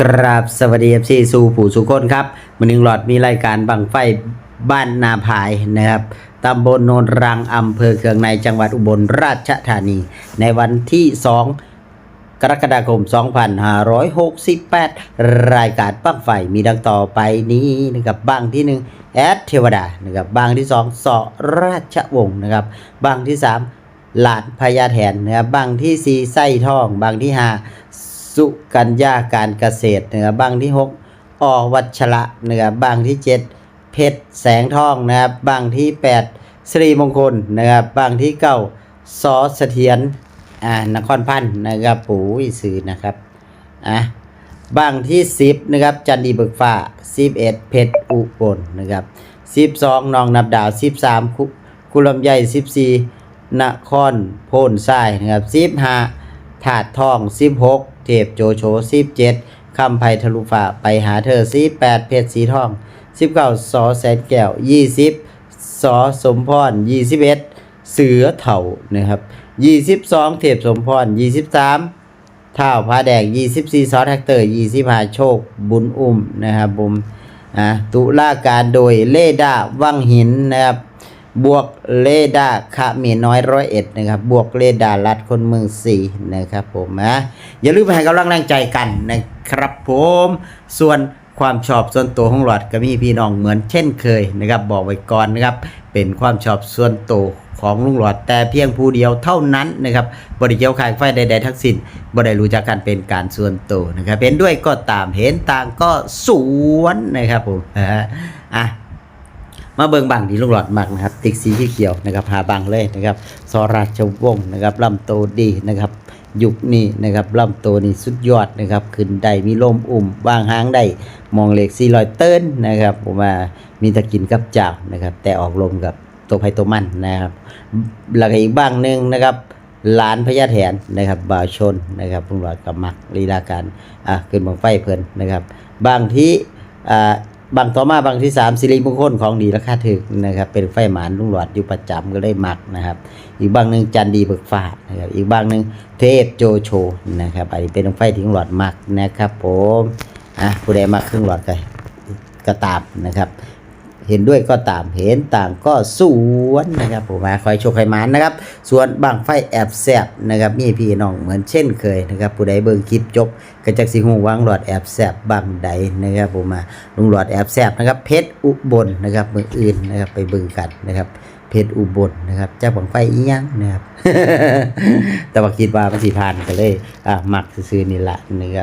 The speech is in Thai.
กราบสวัสดีเอฟซีสู่ผู้สุคนครับมันหนึ่งหลอดมีรายการบังไฟบ้านนาพายนะครับตำบลโนนรังอำเภอเคืองในจังหวัดอุบลราชธานี ในวันที่ 2 กรกฎาคม 2568 รายการปักไฟมีดังต่อไปนี้นะครับบางที่หนึ่งแอดเทวดานะครับบางที่สองสอราชวงศ์นะครับบางที่สามหลานพญาแถนนะครับบางที่สี่ไส้ทอง บางที่ห้า สุกัญญาการเกษตรนะครับบางที่หกอวัชระนะครับบางที่เจ็ดเพชรแสงทองนะครับบางที่แปดสิริมงคลนะครับบางที่เก้าสอเสถียรอ่านครพันธ์นะครับปู่วิสือนะครับอะบางที่ 10นะครับจันดีเบิกฟ้า 11 เพชรอุบลนะครับ12นองนับดาว 13 คุคุลำใหญ่ 14นครโพนทรายนะครับ15ถาดทอง 16 เทพโจโฉสิบเจ็ดคำไพ่ทะลุฝาไปหาเธอสิบแปดเพชรสีทองสิบเก้าสอแสนแก้วยี่สิบสอสมพรยี่สิบเอ็ดเสือเถ่านะครับยี่สิบสองเทพสมพรยี่สิบสามท้าพระแดงยี่สิบสี่ซอแท็กเตอร์ยี่สิบห้าโชคบุญอุ้มนะครับบุมอะตุลาการโดยเลด้าวังหินนะครับ บวกเลดาขะเมียน้อยร้อยเอ็ดนะครับ บวกเลดาลัดคนเมืองสี่นะครับผมนะอย่าลืมไปให้กำลังแรงใจกันนะครับผม ส่วนความชอบส่วนตัวของหลอดก็มีพี่น้องเหมือนเช่นเคยนะครับ บอกไว้ก่อนนะครับ เป็นความชอบส่วนตัวของลุงหลอดแต่เพียงผู้เดียวเท่านั้นนะครับบริเกี่ยวขายไฟใดๆทั้งสิ้นบ่ได้รู้จักกันเป็นการส่วนตัวนะครับเห็นด้วยก็ตามเห็นต่างก็สวนนะครับผมอะ มาเบิงบังที่ลูกหลอดมักนะครับ ติ๊กสีที่เกี่ยวนะครับหาบังเลยนะครับสราชวงศ์นะครับลำโตดีนะครับ ยุคนี้นะครับลำโตนี่สุดยอดนะครับขึ้นได้มีลมอุ่มวางหางได้มองเหล็กสี่ลอยเติ้นนะครับผมว่ามีตะกินกับเจ้านะครับ แต่ออกลมกับตัวไผ่ตัวมันนะครับแล้วก็อีกบ้างหนึ่งนะครับหลานพญาแถนนะครับบ่าวชนนะครับลุงหลอดกับมักลีลาการอะขึ้นบังไฟเพลินนะครับ บางที่อ่า บางต่อมาบางที่สามสิริมงคลของดีราคาถึกนะครับ เป็นไฟหมานลุงหลอดอยู่ประจำก็เลยมักนะครับ อีกบางหนึ่งจันดีเบิกฟ้านะครับ อีกบางหนึ่งเทพโจโชนะครับอันนี้เป็นไฟที่ลุงหลอดมักนะครับผมอะผู้ใดมักเครื่องหลอดก็ก็ตามนะครับ เห็นด้วยก็ตามเห็นต่างก็สวนนะครับผมมาคอยโชคใครมานนะครับ ส่วนบางไฟแอบแซบนะครับมีพี่น้องเหมือนเช่นเคยนะครับผู้ใดเบิ่งคลิปจบก็จักสิฮู้วางหลอดแอบแซบบางใดนะครับผมมาลุงหลอดแอบแซบนะครับเพชรอุบลนะครับมืออื่นนะครับไปเบิ่งกันนะครับเพชรอุบลนะครับเจ้าบางไฟอีหยังนะครับแต่ว่าคิดว่ามันสิผ่านก็เลยอะมักซื่อนี่ละนะครับ